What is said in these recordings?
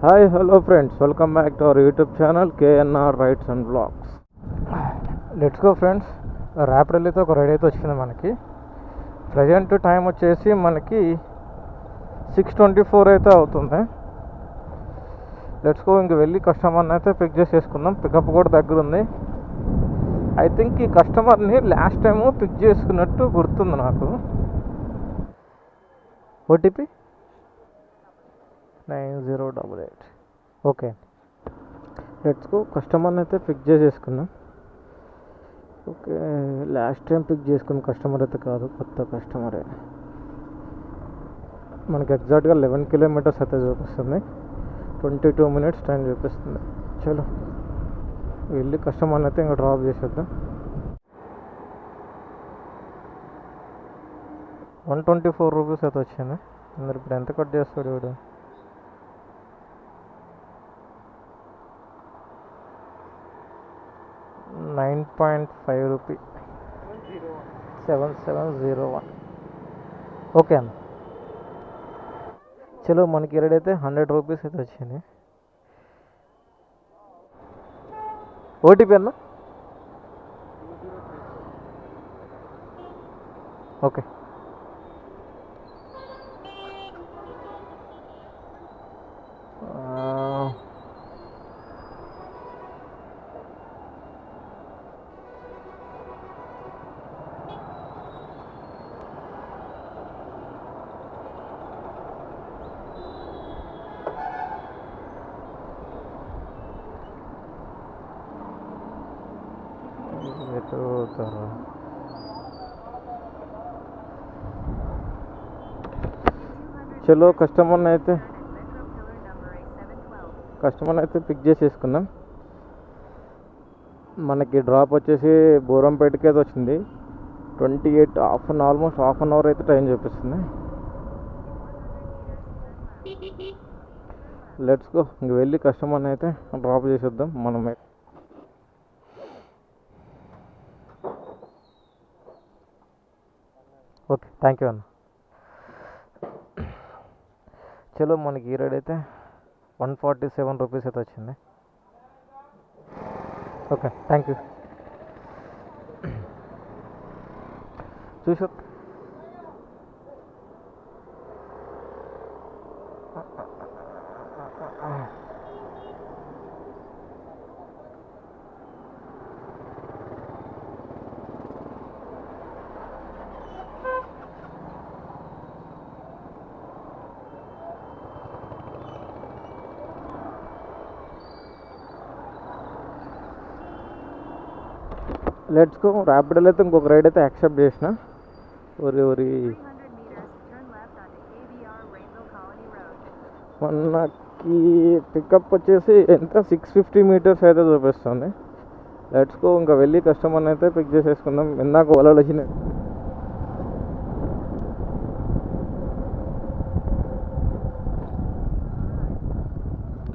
Hi hello friends welcome back to our YouTube channel KNR rides and blogs let's go friends Rapido అయితే ఒక ride అయితే వచ్చింది మనకి. Present time వచ్చేసి మనకి సిక్స్ ట్వంటీ ఫోర్ అయితే అవుతుంది. లెట్స్ గో ఇంక వెళ్ళి కస్టమర్ని అయితే పిక్ చేసేసుకుందాం. పికప్ కూడా దగ్గర ఉంది. ఐ థింక్ ఈ కస్టమర్ని లాస్ట్ టైము పిక్ చేసుకున్నట్టు గుర్తుంది నాకు. OTP nine zero double eight. Okay let's go కస్టమర్ని అయితే పిక్ చేసేసుకున్నాం ఓకే లాస్ట్ టైం పిక్ చేసుకున్న కస్టమర్ అయితే కాదు కొత్త కస్టమరే మనకి ఎగ్జాక్ట్గా లెవెన్ కిలోమీటర్స్ అయితే చూపిస్తుంది. ట్వంటీ టూ మినిట్స్ టైం చూపిస్తుంది. చలో. వెళ్ళి కస్టమర్ని అయితే ఇంకా డ్రాప్ చేసేద్దాం. వన్ ట్వంటీ ఫోర్ రూపీస్ అయితే వచ్చింది. మరి ఇప్పుడు ఎంత కట్ చేస్తాడు వీడు? Nine point five rupee. Seven seven zero one. Okay అన్న. చలో మనకి ఎరడైతే హండ్రెడ్ రూపీస్ అయితే వచ్చింది ఓటీపీ అన్న? ఓకే. వెతుకుతారా చలో కస్టమర్ని అయితే కస్టమర్ని అయితే పిక్ చేసేసుకుందాం. మనకి డ్రాప్ వచ్చేసి బోరంపేటకి అయితే వచ్చింది. Twenty eight half an almost half an hour అయితే టైం చూపిస్తుంది లెట్స్ గో ఇంక వెళ్ళి కస్టమర్ని అయితే డ్రాప్ చేసేద్దాం. మనమే ఓకే థ్యాంక్ యూ అన్న చలో మనకి ఈ రైడ్ అయితే వన్ ఫార్టీ సెవెన్ రూపీస్ అయితే వచ్చింది ఓకే థ్యాంక్ యూ చూసా లెట్స్ గో ర్యాపిడోలో అయితే ఇంకొక రైడ్ అయితే యాక్సెప్ట్ చేసిన. ఒరి ఒరి. మనకి పికప్ వచ్చేసి ఎంత? సిక్స్ ఫిఫ్టీ మీటర్స్ అయితే చూపిస్తుంది. లెట్స్ గో ఇంకా వెళ్ళి కస్టమర్ని అయితే పిక్ చేసేసుకుందాం. ఇందాక ఓలాలు వచ్చినాయి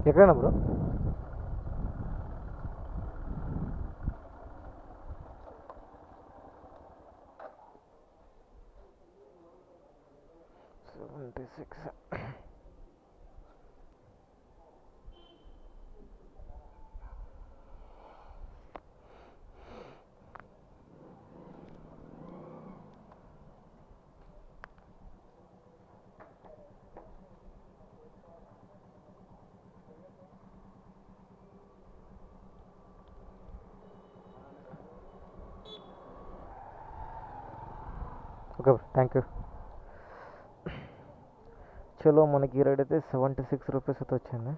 ఎక్కడైనా bro seventy six okay thank you చలో మనకి ఈ రైడ్ అయితే సెవెంటీ సిక్స్ రూపీస్ అయితే వచ్చింది.